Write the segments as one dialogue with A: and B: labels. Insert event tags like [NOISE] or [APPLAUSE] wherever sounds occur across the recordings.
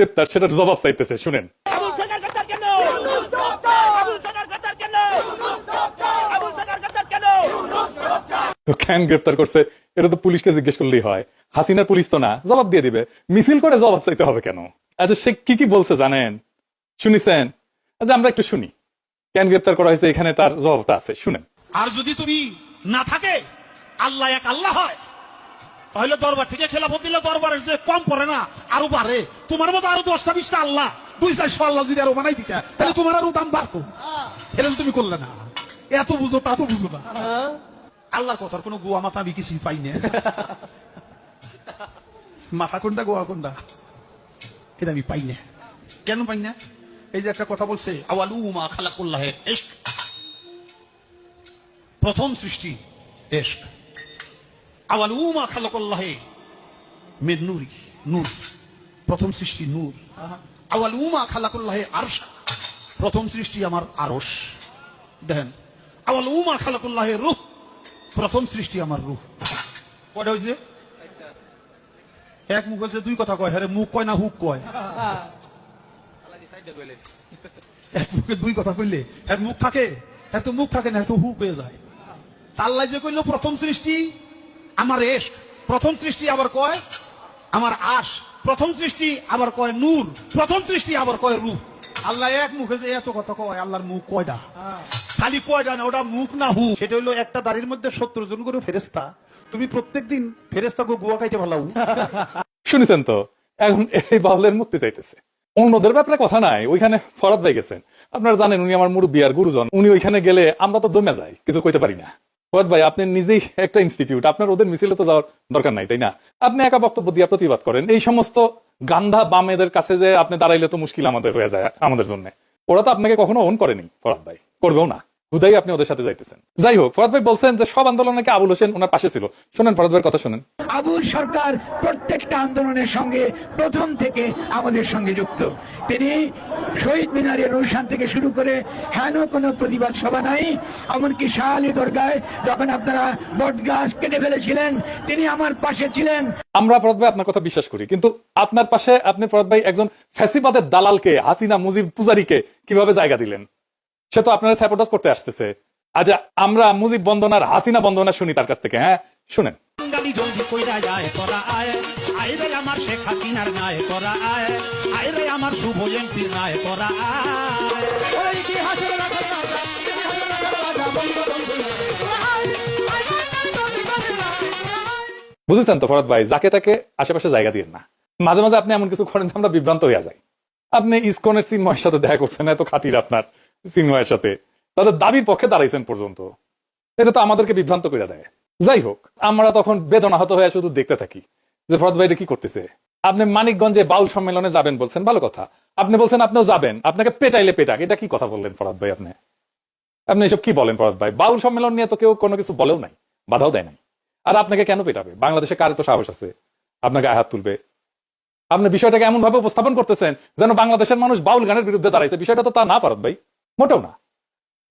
A: গ্রেপ্তার সেটার জবাব চাইতেছে শুনেন।
B: কেন
A: গ্রেপ্তার করছে? এটা তো পুলিশকে জিজ্ঞেস করলেই হয়। হাসিনার পুলিশ তো না জবাব দিয়ে দিবে। মিছিল করে জবাব চাইতে হবে কেন? আচ্ছা সে কি কি বলছে জানেন? শুনিছেন? আচ্ছা আমরা একটু শুনি। কেন গ্রেপ্তার করা হয়েছে? এখানে তার জবাবটা আছে শুনেন।
C: আর যদি তুমি না থাকে আল্লাহ এক আল্লাহ হয়। তাহলে দরবার থেকে খেলাফত দিলে দরবারের যে কম পড়ে না, আরও বাড়ে। তোমার মতো আরও দশটা, বিশটা আল্লাহ। দুই চারশো আল্লাহ যদি আরও বানাই দিতে, তাহলে তোমার আরও দাম বাড়তো। এটা তুমি করলে না। এত বুঝো, তা তো বুঝো না। আল্লাহর কথার কোনো গোয়া মাথা আমি কিছুই পাই না। মাথা কোনটা, গোয়া কোনটা? এটা আমি পাই না। কেন পাই না? এই যে একটা কথা বলছে, আওয়ালু মা খালাকুল্লাহের প্রথম সৃষ্টি এশক প্রথম সৃষ্টি নূর। আওয়াল উমা খালাকুল্লাহে প্রথম সৃষ্টি আমার আরশ। দেখেন, আওয়াল উমা খালাকুল্লাহে রূহ। প্রথম সৃষ্টি আমার রূহ। কয়টা হয়েছে এক মুখ দুই কথা কয়। হ্যাঁ মুখ কয় না হুক কয়? দুই কথা কইলে এক মুখ থাকে। এক তো মুখ থাকে না তো হুক হয়ে যায়। তাল্লাই যে কইলো, প্রথম সৃষ্টি আমার এশ প্রথম সৃষ্টি আবার কয়? আমার আশ প্রথম সৃষ্টি আবার কয় নূর প্রথম সৃষ্টি আবার কয় রূপ। আল্লাহ এক মুখে যে এত কথা কয় আল্লাহর মুখ কয়টা খালি কয়টা না ওটা মুখ না হু।
D: সেটা হলো একটা দাড়ির মধ্যে সত্তর জন করে ফেরেস্তা তুমি প্রত্যেকদিন ফেরেস্তাকে গুয়া খাইতে ভালো [LAUGHS]
A: শুনেছেন তো? এখন এই বাউলের মুক্তি চাইতেছে। অন্যদের ব্যাপারে কথা নাই ওইখানে ফরাদ ভাই গেছেন। আপনারা জানেন উনি আমার মুরব্বী আর গুরুজন। উনি ওইখানে গেলে আমরা তো দমে যাই কিছু কইতে পারি না। ফরাদ ভাই, আপনি নিজেই একটা ইনস্টিটিউট আপনার ওদের মিছিলে তো যাওয়ার দরকার নাই, তাই না? আপনি একা বক্তব্য দিয়ে প্রতিবাদ করেন, এই সমস্ত গান্ধা বামেদের কাছে যে আপনি দাঁড়াইলে তো মুশকিল আমাদের হয়ে যায় আমাদের জন্য। ওরা তো আপনাকে কখনো অন করেনি ফরাদ ভাই, করবেও না। হুদাই আপনি ওদের সাথে যাইতেছেন। যাই হোক ফরাদ ভাই বলছেন যে সব আন্দোলনে কি আবুল হোসেন ওনার পাশে ছিল। শোনেন ফরাদ ভাইয়ের কথা শোনেন।
E: আবুল সরকার প্রত্যেকটা আন্দোলনের সঙ্গে প্রথম থেকে আমাদের সঙ্গে যুক্ত। তিনি শহীদ মিনারের অনুষ্ঠান থেকে শুরু করে হেন কোনো প্রতিবাদ সভা নাই এমনকি শাহ আলী দরগায় যখন আপনারা বট গাছ কেটে ফেলেছিলেন তিনি আমার পাশে ছিলেন।
A: আমরা ফরদ ভাই আপনার কথা বিশ্বাস করি কিন্তু আপনার পাশে আপনি ফরদ ভাই একজন ফ্যাসিবাদের দালালকে হাসিনা মুজিব পূজারীকে কীভাবে জায়গা দিলেন? সে তো আপনারা স্যাপোর্টাস করতে আসতেছে। আজ আমরা মুজিব বন্দনার হাসিনা বন্দনা শুনি তার কাছ থেকে হ্যাঁ? শুনেন।
C: গালি জলদি কইরা যায় তোরা আয়। আয় রে আমার শেখ হাসিনার নায় তোরা আয়। আয় রে আমার শুভ এমপির নায় তোরা আয়।
A: বুঝেছেন তো ফরদ ভাই যাকে তাকে আশেপাশে জায়গা দিয়ে না। মাঝে মাঝে আপনি এমন কিছু করেন যে আমরা বিভ্রান্ত হয়ে যাই। আপনি ইসকনের চিন্ময়ের সাথে দেখা করছেন এত খাতির আপনার। চিন্ময়ের সাথে। তাদের দাবির পক্ষে দাঁড়াইছেন পর্যন্ত। এটা তো আমাদেরকে বিভ্রান্ত করে দেয়। যাই হোক, আমরা তখন বেদনাহত হয়ে শুধু দেখতে থাকি যে ফরদ ভাই কি করতেছে। আপনি মানিকগঞ্জে বাউল সম্মেলনে যাবেন বলছেন, ভালো কথা। আপনি বলছেন আপনিও যাবেন, আপনাকে পেটাইলে পেটাক। এটা কি কথা বললেন ফরাদ ভাই আপনি? আপনি এসব কি বলেন ফরাদ ভাই? বাউল সম্মেলন নিয়ে তো কেউ কোনো কিছু বলেও নাই, বাধাও দেয় নাই। আর আপনাকে কেন পেটাবে? বাংলাদেশে কার তো সাহস আছে? আপনাকে আঘাত তুলবে। আপনি বিষয়টাকে এমন ভাবে উপস্থাপন করতেছেন যেন বাংলাদেশের মানুষ বাউল গানের বিরুদ্ধে দাঁড়াইছে। বিষয়টা তো তা না, ফরাদ ভাই। মোটেও না।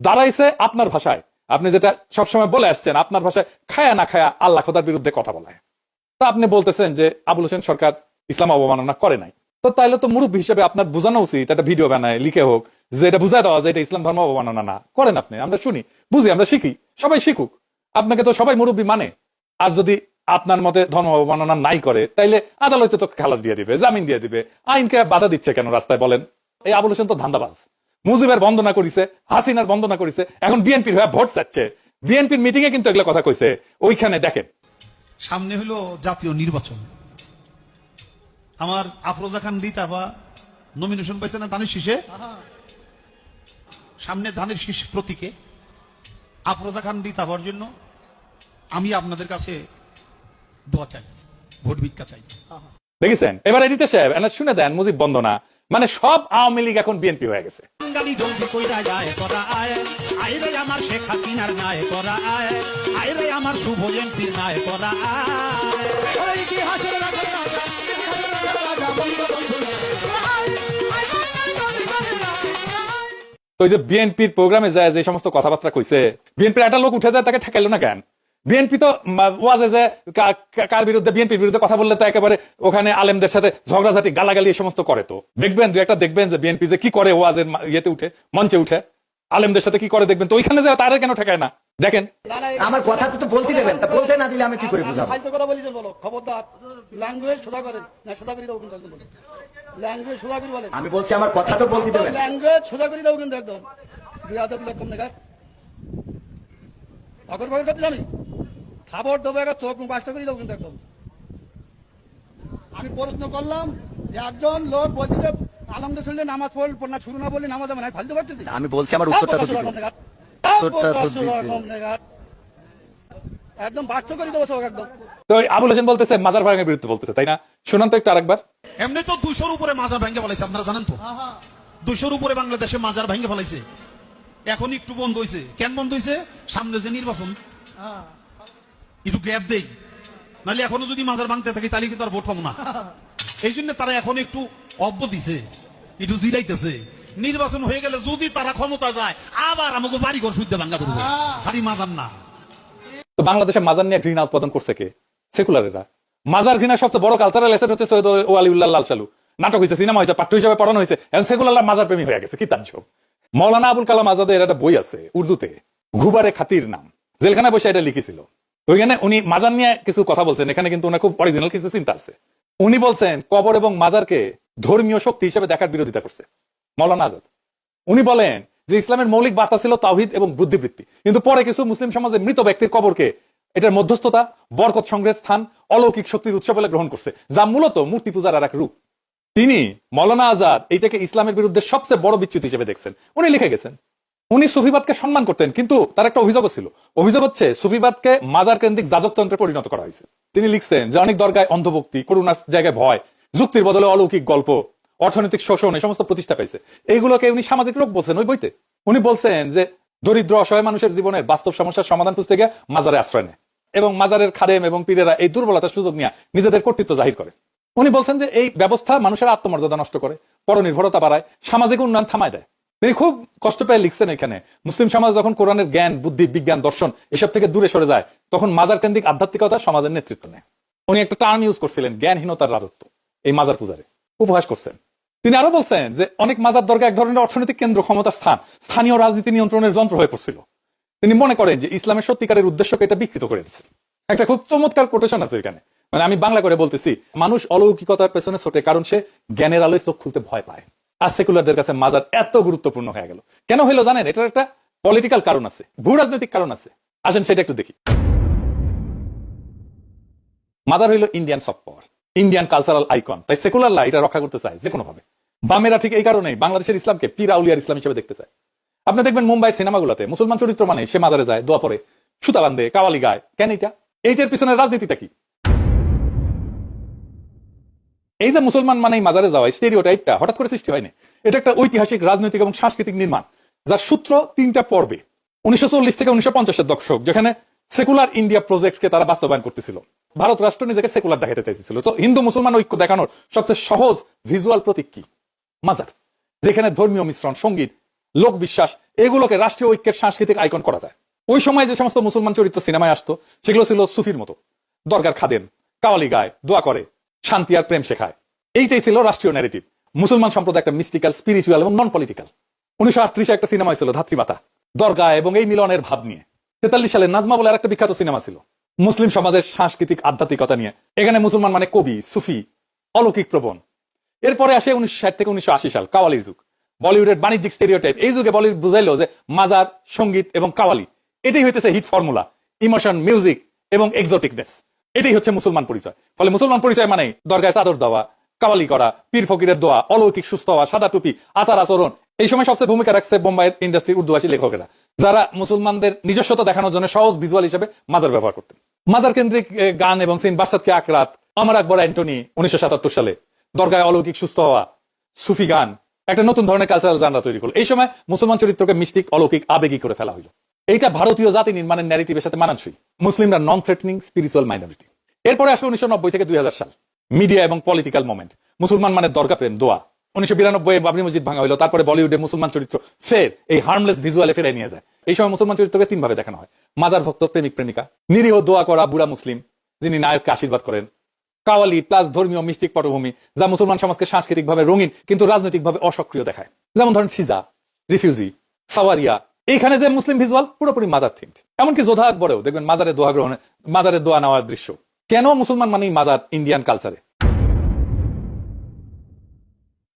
A: দাঁড়াইছে আপনার ভাষায়। আপনি যেটা সবসময় বলে আসছেন, আপনার ভাষায় খায়া না খায়া আল্লাহ খোদার বিরুদ্ধে কথা বলায় তা আপনি বলতেছেন যে আবুল হোসেন সরকার ইসলাম অবমাননা করে নাই। তো তাইলে তো মুরব্বী হিসেবে আপনার বোঝানো উচিত, একটা ভিডিও বানায়, লিখে হোক, যে এটা বুঝায় দেওয়া যে এটা ইসলাম ধর্ম অবমাননা না। করেন আপনি, আমরা শুনি, বুঝি, আমরা শিখি, সবাই শিখুক। আপনাকে তো সবাই মুরব্বী মানে। আর যদি আপনার মতে ধর্ম অবমাননা নাই করে, তাইলে আদালতে তো খালাস দিয়ে দিবে, জামিন দিয়ে দিবে। আইনকে বাধা দিচ্ছে কেন রাস্তায় বলেন? এই আবুল হোসেন তো ধান্দাবাজ। মুজিবের বন্দনা করিছে হাসিনার বন্দনা করিছে এখন বিএনপির হয়ে ভোট চাচ্ছে। বিএনপির মিটিং এ কিন্তু এগুলো কথা কইছে। ওইখানে দেখেন।
C: সামনে হলো জাতীয় নির্বাচন। আমার আফরোজা খান রিতাবা নমিনেশন পাইছে না ধানের শীষে? সামনে ধানের শীষ প্রতীকে। আফরোজা খান রিতাবার জন্য আমি আপনাদের কাছে দোয়া চাই ভোট ভিক্ষা চাই।
A: দেখেছেন? এবার এডিতে সাহেব এনা শুনে দেন মুজিব বন্দনা। মানে সব আওয়ামী লীগ এখন বিএনপি হয়ে গেছে। তো যে বিএনপির প্রোগ্রামে যায় যে সমস্ত কথাবার্তা কইছে বিএনপির একটা লোক উঠে যায় তাকে ঠেকাইলো না কেন? বিএনপি তো ওয়াজে যে কার বিরুদ্ধে বিএনপির বিরুদ্ধে কথা বললে তো একেবারে ওখানে আলেমদের সাথে ঝগড়াঝাটি গালাগালি এই সমস্ত করে তো। দেখবেন দু একটা দেখবেন যে বিএনপি যে কি করে ওয়াজের ইয়েতে উঠে মঞ্চে উঠে। আলেমদের সাথে কি করে দেখবেন? তো ওইখানে যে তারা কেন ঠেকায় না? দেখেন।
F: আমার কথা তো তো বলতে দেবেন তা বলতে না দিলে আমি কি করে বুঝাবো?
G: ফালতু কথা বলি বলো খবরদার। ল্যাঙ্গুয়েজ সোজা করেন। না সোজা করে দাও কিন্তু একদম ল্যাঙ্গুয়েজ সোজা করে বলেন।
F: আমি বলছি আমার কথা তো বলতে দেবেন।
G: ল্যাঙ্গুয়েজ সোজা করে দাও কিন্তু একদম। বিয়াদব রকম দেখা অগর ভাবে করতে জানি? খাবার দেবো একটা চোখ মুখ বাসটা করে দাও কিন্তু একদম। আমি প্রশ্ন করলাম যে একজন লোক বলছি যে আলমদের শুনলে নামাজ পড়ল না শুরু না বললে নামাজ হবে না ফালতু পারতেছি
F: আমি বলছি আমার উত্তরটা তো দিতে। উত্তরটা তো দিতে।
G: একদম বাস্ত করে দেবো সব একদম।
A: তো আবুল হোসেন বলতেছে মাজার ভাঙের বিরুদ্ধে বলতেছে তাই না? শুনান তো একটু আরেকবার।
C: এমনি তো উপরে মাজার ভেঙে ফেলাইছে আপনারা জানেন তো? দুইশোর উপরে বাংলাদেশে মাজার ভেঙে ফেলাইছে। এখন একটু বন্ধ হয়েছে কেন বন্ধ হয়েছে সামনে যে নির্বাচন। একটু গ্যাপ দেই। নাহলে এখনও যদি মাজার ভাঙতে থাকি তাহলে কিন্তু আর ভোট পাবো না। [LAUGHS] এই জন্য তারা এখন একটু অব্য দিছে একটু জিরাইতেছে নির্বাচন হয়ে গেলে যদি তারা ক্ষমতা যায় আবার আমাকে বাড়ি ঘর শুদ্ধ ভাঙ্গা করব খালি মাজার না।
A: তো বাংলাদেশে মাজার নিয়ে ঘৃণা উৎপাদন করছে কে? সেকুলারেরা। মাজার ঘৃণা সবচেয়ে বড় কালচারাল এসেট হচ্ছে সৈয়দ ও আলিউল্লাহ লাল সালু নাটক হয়েছে সিনেমা হয়েছে পাঠ্য হিসাবে পড়ানো হয়েছে এখন সেকুলার মাজার প্রেমী হয়ে গেছে কি তাজ্জব মৌলানা আবুল কালাম আজাদের একটা বই আছে উর্দুতে ঘুবারে খাতির নাম। জেলখানা বসে এটা লিখেছিল। ওইখানে উনি মাজার নিয়ে কিছু কথা বলছেন, এখানে কিন্তু খুব অরিজিনাল কিছু চিন্তা আছে। উনি বলছেন, কবর এবং মাজারকে ধর্মীয় শক্তি হিসেবে দেখার বিরোধিতা করছে, মৌলানা আজাদ। উনি বলেন যে ইসলামের মৌলিক বার্তা ছিল তাওহিদ এবং বুদ্ধিবৃত্তি, কিন্তু পরে কিছু মুসলিম সমাজে মৃত ব্যক্তির কবরকে এটার মধ্যস্থতা, বরকত সংগ্রহের স্থান, অলৌকিক শক্তির উৎস বলে গ্রহণ করছে, যা মূলত মূর্তি পূজার আর এক রূপ। তিনি মৌলানা আজাদ এইটাকে ইসলামের বিরুদ্ধে সবচেয়ে বড় বিচ্যুতি হিসেবে দেখছেন। উনি লিখে গেছেন উনি সুফিবাদকে সম্মান করতেন, কিন্তু তার একটা অভিযোগ ছিল। অভিযোগ হচ্ছে, সুফিবাদকে মাজার কেন্দ্রিক যাজকতন্ত্রে পরিণত করা হয়েছে। তিনি লিখছেন যে, অনেক দরগায় অন্ধভক্তি, করুণার জায়গায় ভয়, যুক্তির বদলে অলৌকিক গল্প, অর্থনৈতিক শোষণ, এই সমস্ত প্রতিষ্ঠা পাইছে এইগুলোকে উনি সামাজিক রোগ বলছেন ওই বইতে। উনি বলছেন যে, দরিদ্র, অসহায় মানুষের জীবনের বাস্তব সমস্যার সমাধান খুঁজতে গিয়ে মাজারে আশ্রয় নেয়। এবং মাজারের খাদেম এবং পীরেরা এই দুর্বলতার সুযোগ নিয়ে নিজেদের কর্তৃত্ব জাহির করে। উনি বলছেন যে, এই ব্যবস্থা মানুষের আত্মমর্যাদা নষ্ট করে, পরনির্ভরতা বাড়ায়, সামাজিক উন্নয়ন থামায় দেয়। তিনি খুব কষ্ট পেয়ে লিখছেন এখানে। মুসলিম সমাজ যখন কোরআনের জ্ঞান, বুদ্ধি, বিজ্ঞান, দর্শন এসব থেকে দূরে সরে যায়, তখন মাজার কেন্দ্রিক আধ্যাত্মিকতা সমাজের নেতৃত্ব নেয়। উনি একটা টার্ম ইউজ করছিলেন, জ্ঞানহীনতার রাজত্ব, এই মাজার পূজারে। উপহাস করছেন। তিনি আরও বলছেন যে, অনেক মাজার দরগা এক ধরনের অর্থনৈতিক কেন্দ্র, ক্ষমতা, স্থান, স্থানীয় রাজনীতি নিয়ন্ত্রণের যন্ত্র হয়ে পড়ছিল। তিনি মনে করেন যে, ইসলামের সত্যিকারের উদ্দেশ্যকে এটা বিকৃত করে দিচ্ছে একটা খুব চমৎকার কোটেশন আছে এখানে। মানে আমি বাংলা করে বলতেছি, মানুষ অলৌকিকতার পেছনে ছোটে কারণ সে জ্ঞানের আলোয় চোখ খুলতে ভয় পায়। আর সেকুলারদের কাছে মাজার এত গুরুত্বপূর্ণ হয়ে গেল। কেন হইল জানেন? এটার একটা পলিটিক্যাল কারণ আছে, ভূ রাজনৈতিক কারণ আছে। আসেন সেটা একটু দেখি। মাজার হইল Indian soft power Indian cultural icon তাই সেকুলার লা এটা রক্ষা করতে চায় যে কোনো ভাবে বামেরা ঠিক এই কারণে বাংলাদেশের ইসলামকে পীর আউলিয়ার ইসলাম হিসেবে দেখতে চায়। আপনি দেখবেন মুম্বাই সিনেমাগুলোতে মুসলমান চরিত্র মানে সে মাজারে যায়, দোয়া পরে সুতা বান্ধে কাওয়ালি গায়। কেন এটা? এইটার পিছনে রাজনীতিটা কি? এই যে মুসলমান মানে মাজারে যাওয়া স্টেরিওটাইপটা হঠাৎ করে সৃষ্টি হয়নি। এটা একটা ঐতিহাসিক রাজনৈতিক এবং সাংস্কৃতিক নির্মাণ, যার সূত্র তিনটা পর্বে, উনিশশো থেকে উনিশশো পঞ্চাশের দশক, যেখানে সেকুলার ইন্ডিয়া প্রজেক্টকে তারা বাস্তবায়ন করতেছিল। ভারত রাষ্ট্র নিজেকে সেকুলার দেখাতে চাইছিল তো হিন্দু মুসলমান ঐক্য দেখানোর সবচেয়ে সহজ ভিজুয়াল প্রতীক কি? মাজার, যেখানে ধর্মীয় মিশ্রণ, সংগীত, লোক বিশ্বাস, এগুলোকে রাষ্ট্রীয় ঐক্যের সাংস্কৃতিক আইকন করা যায়। ওই সময় যে সমস্ত মুসলমান চরিত্র সিনেমায় আসতো, সেগুলো ছিল সুফির মতো। দরগার খাদেন কাওয়ালি গায়, দোয়া করে শান্তি আর প্রেম শেখায়। এইটাই ছিল রাষ্ট্রীয় ন্যারেটিভ মুসলমান সম্প্রদায় একটা মিস্টিক্যাল স্পিরিচুয়াল এবং নন পলিটিক্যাল উনিশশো আটত্রিশে একটা সিনেমা ছিল, ধাত্রীমাতা। দরগা এবং এই মিলনের ভাব নিয়ে। তেতাল্লিশ সালে নাজমা বলে একটা বিখ্যাত সিনেমা ছিল। মুসলিম সমাজের সাংস্কৃতিক আধ্যাত্মিকতা নিয়ে। এখানে মুসলমান মানে কবি, সুফি, অলৌকিক প্রবণ। এরপরে আসে উনিশশো ষাট থেকে উনিশশো আশি সাল, কাওয়ালির যুগ। বলিউডের বাণিজ্যিক স্টেরিওটাইপ এই যুগে বলিউড বুঝাইলো যে মাজার, সংগীত এবং কাওয়ালি, এটাই হইতেছে হিট ফর্মুলা ইমোশন মিউজিক এবং এক্সোটিকনেস এটাই হচ্ছে মুসলমান পরিচয়। ফলে মুসলমান পরিচয় মানে দরগায় চাদর দেওয়া কাওয়ালি করা, পীর ফকিরের দোয়া, অলৌকিক সুস্থ হওয়া, সাদা টুপি, আচার আচরণ। এই সময় সবচেয়ে ভূমিকা রাখছে বোম্বাইয়ের ইন্ডাস্ট্রির উর্দুভাষী লেখকেরা, যারা মুসলমানদের নিজস্বতা দেখানোর জন্য সহজ ভিজুয়াল হিসেবে মাজার ব্যবহার করতেন। মাজার কেন্দ্রিক গান এবং সিন বাসাদকে আকরাত, আমার আকবর অ্যান্টনি, উনিশশো সাতাত্তর সালে। দরগায় অলৌকিক সুস্থ হওয়া, সুফি গান, একটা নতুন ধরনের কালচারাল জানরা তৈরি করল। এই সময় মুসলমান চরিত্রকে মিস্টিক অলৌকিক, আবেগী করে ফেলা হলো এইটা ভারতীয় জাতি নির্মাণের ন্যারেটিভের সাথে মানানসই। মুসলিমরা নন থ্রেটনিং স্পিরিচুয়াল মাইনরিটি এরপরে আসে উনিশশো নব্বই থেকে দুই সাল। মিডিয়া এবং পলিটিক্যাল মোমেন্ট মুসলমান মানে দরগা প্রেম, দোয়া। উনিশশো বিরানব্বই বাবরি মসজিদ ভাঙা হলো তারপরে বলিউডে মুসলমান চরিত্র ফের, এই হার্মলেস ভিজুয়ালে ফেরাই নিয়ে যায়। এই সময় মুসলমান চরিত্রকে তিন ভাবে দেখানো হয়। মাজার ভক্ত, প্রেমিক, প্রেমিকা। নিরীহ, দোয়া করা বুড়া মুসলিম, যিনি নায়ককে আশীর্বাদ করেন। কাওয়ালি প্লাস ধর্মীয় মিষ্টিক পটভূমি, যা মুসলমান সমাজকে সাংস্কৃতিকভাবে রঙিন, কিন্তু রাজনৈতিকভাবে অসক্রিয় দেখায়। যেমন ধরেন ফিজা রিফিউজি, সাওয়ারিয়া এইখানে যে মুসলিম ভিজুয়াল পুরোপুরি মাজার থিমড এমনকি যোধা আকবরেও, দেখবেন মাজারে দোয়া গ্রহণে, মাজারে দোয়া নেওয়ার দৃশ্য। কেন মুসলমান মানেই মাজার ইন্ডিয়ান কালচারে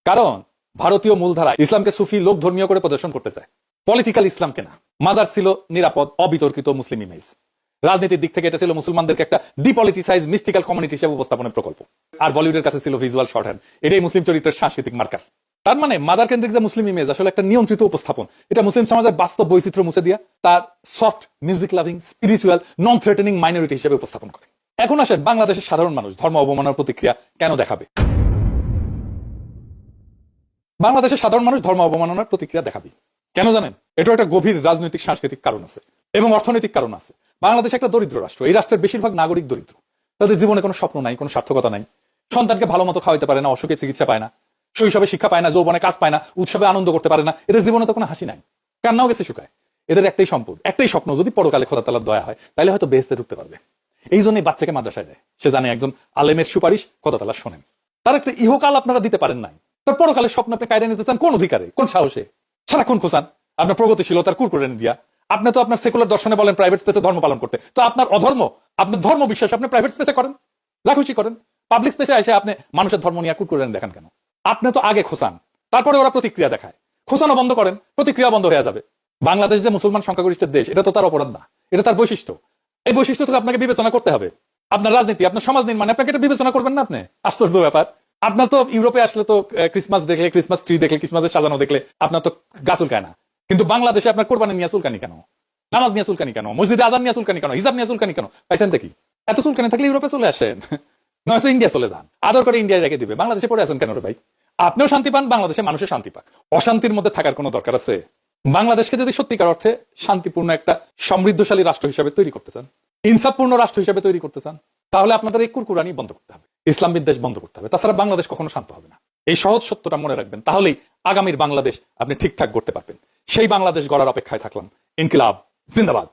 A: কারণ ভারতীয় মূলধারা ইসলামকে সুফি লোক ধর্মীয় করে প্রদর্শন করতে চায়। পলিটিক্যাল ইসলামকে না। মাজার ছিল নিরাপদ, অবিতর্কিত মুসলিম ইমেজ রাজনীতির দিক থেকে এটা ছিল মুসলমানদেরকে একটা ডিপলিটিসাইজ মিস্টিক্যাল কমিউনিটি হিসেবে উপস্থাপনের প্রকল্প। আর বলিউডের কাছে ছিল ভিজুয়াল শর্ট হ্যান্ড এটাই মুসলিম চরিত্রের সাংস্কৃতিক মার্কার তার মানে মাজার কেন্দ্রিক যে মুসলিম ইমেজ আসলে একটা নিয়ন্ত্রিত উপস্থাপন। এটা মুসলিম সমাজের বাস্তব বৈচিত্র্য মুছে দিয়া তার soft music loving spiritual non threatening minority হিসেবে উপস্থাপন করে। এখন আসেন বাংলাদেশের সাধারণ মানুষ, ধর্ম অবমাননার প্রতিক্রিয়া কেন দেখাবে? বাংলাদেশের সাধারণ মানুষ ধর্ম অবমাননার প্রতিক্রিয়া দেখাবে। কেন জানেন? এটা একটা গভীর রাজনৈতিক সাংস্কৃতিক কারণ আছে। এবং অর্থনৈতিক কারণ আছে। বাংলাদেশ একটা দরিদ্র রাষ্ট্র, এই রাষ্ট্রের বেশিরভাগ নাগরিক দরিদ্র। তাদের জীবনে কোনো স্বপ্ন নাই, কোনো সার্থকতা নাই। সন্তানকে ভালো মতো খাওয়াইতে পারে না, অসুখে চিকিৎসা পায় না, শৈশবে শিক্ষা পায় না, যৌবনে কাজ পায় না, উৎসবে আনন্দ করতে পারে না, এদের জীবনে তো কোনো হাসি নাই। কান্নাও গেছে শুকায়। এদের একটাই সম্পদ, একটাই স্বপ্ন, যদি পরকালে খোদা তালার দয়া হয়, তাহলে হয়তো বেহেস্তে ঢুকতে পারবে। এই জন্যই বাচ্চাকে মাদ্রাসায় দেয়। সে জানে একজন আলেমের সুপারিশ খোদা তালা শোনেন। তার একটা ইহকাল আপনারা দিতে পারেন নাই। তার পরকালের স্বপ্ন আপনি কায়দা নিতে চান, কোন অধিকারে, কোন সাহসে? সারাক্ষণ খোঁচান। আপনার প্রগতিশীলতার কুর করে দিয়া। আপনি তো আপনার সেকুলার দর্শনে বলেন প্রাইভেট স্পেসে ধর্ম পালন করতে। তো আপনার অধর্ম, আপনার ধর্ম বিশ্বাস আপনি প্রাইভেট স্পেসে করেন, যা খুশি করেন। পাবলিক স্পেসে এসে আপনি মানুষের ধর্ম নিয়ে কুর করে দেখেন কেন? আপনি তো আগে খোঁচান তারপরে ওরা প্রতিক্রিয়া দেখায়। খোঁচানো বন্ধ করেন, প্রতিক্রিয়া বন্ধ হয়ে যাবে। বাংলাদেশ যে মুসলমান সংখ্যাগরিষ্ঠের দেশ, এটা তো তার অপরাধ না, এটা তার বৈশিষ্ট্য। এই বৈশিষ্ট্য তো আপনাকে বিবেচনা করতে হবে। আপনার রাজনীতি, আপনার সমাজ নির্মাণে, আপনাকে এটা বিবেচনা করবেন না আপনি? আশ্চর্য ব্যাপার। আপনার তো ইউরোপে আসলে তো ক্রিসমাস দেখলে ক্রিসমাস ট্রি দেখলে ক্রিসমাসের সাজানো দেখলে আপনার তো গা চুলকায় না কিন্তু বাংলাদেশে আপনার কোরবানি নিয়ে চুলকানি কেন? নামাজ নিয়ে চুলকানি কেন? মসজিদে আজান নিয়ে চুলকানি কেন? হিজাব নিয়ে চুলকানি কেন? পাইছেন দেখি এত চুলকানি থাকলে ইউরোপে চলে আসেন। [LAUGHS] নয়তো ইন্ডিয়া চলে যান। আদর করে ইন্ডিয়ায় রেখে দিবে। বাংলাদেশে পড়ে আছেন কেন রে ভাই? আপনিও শান্তি পান, বাংলাদেশে মানুষের শান্তি পাক। অশান্তির মধ্যে থাকার কোনো দরকার আছে? বাংলাদেশকে যদি সত্যিকার অর্থে শান্তিপূর্ণ একটা সমৃদ্ধশালী রাষ্ট্র হিসেবে তৈরি করতে চান, ইনসাফপূর্ণ রাষ্ট্র হিসেবে তৈরি করতে চান, তাহলে আপনাদের এই কুরকুরানি বন্ধ করতে হবে। ইসলাম বিদ্বেষ বন্ধ করতে হবে। তাছাড়া বাংলাদেশ কখনো শান্ত হবে না। এই সহজ সত্যটা মনে রাখবেন। তাহলেই আগামীর বাংলাদেশ আপনি ঠিকঠাক করতে পারবেন। সেই বাংলাদেশ গড়ার অপেক্ষায় থাকলাম। ইনকিলাব জিন্দাবাদ।